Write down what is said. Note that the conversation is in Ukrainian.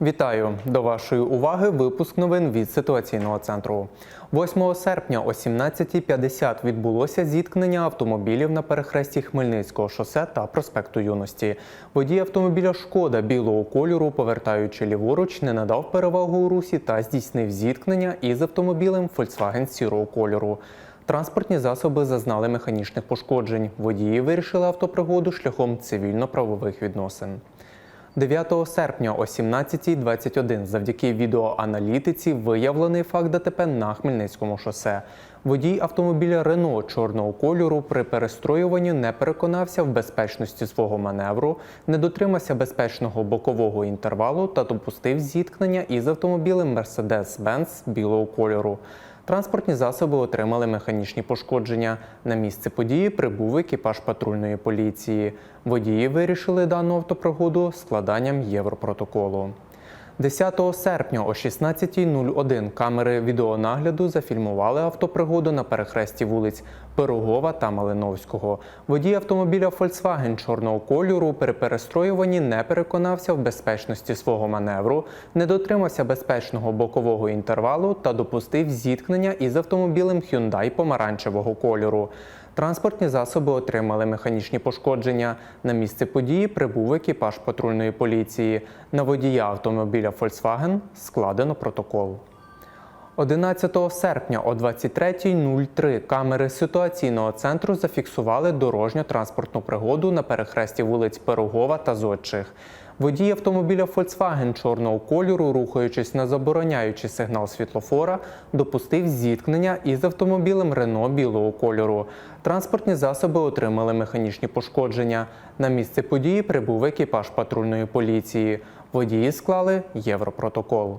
Вітаю до вашої уваги. Випуск новин від ситуаційного центру. 8 серпня о 17.50 відбулося зіткнення автомобілів на перехресті Хмельницького шосе та проспекту Юності. Водій автомобіля Шкода білого кольору, повертаючи ліворуч, не надав перевагу у русі та здійснив зіткнення із автомобілем Volkswagen сірого кольору. Транспортні засоби зазнали механічних пошкоджень. Водії вирішили автопригоду шляхом цивільно-правових відносин. 9 серпня о 17.21 завдяки відеоаналітиці виявлений факт ДТП на Хмельницькому шосе. Водій автомобіля Рено чорного кольору при перестроюванні не переконався в безпечності свого маневру, не дотримався безпечного бокового інтервалу та допустив зіткнення із автомобілем Mercedes-Benz білого кольору. Транспортні засоби отримали механічні пошкодження. На місце події прибув екіпаж патрульної поліції. Водії вирішили дану автопригоду складанням Європротоколу. 10 серпня о 16.01 камери відеонагляду зафільмували автопригоду на перехресті вулиць Пирогова та Малиновського. Водій автомобіля Volkswagen чорного кольору при перестроюванні не переконався в безпечності свого маневру, не дотримався безпечного бокового інтервалу та допустив зіткнення із автомобілем Hyundai помаранчевого кольору. Транспортні засоби отримали механічні пошкодження. На місце події прибув екіпаж патрульної поліції. На водія автомобіля Volkswagen складено протокол. 11 серпня о 23.03 камери ситуаційного центру зафіксували дорожньо-транспортну пригоду на перехресті вулиць Пирогова та Зодчих. Водій автомобіля Volkswagen чорного кольору, рухаючись на забороняючий сигнал світлофора, допустив зіткнення із автомобілем Рено білого кольору. Транспортні засоби отримали механічні пошкодження. На місце події прибув екіпаж патрульної поліції. Водії склали Європротокол.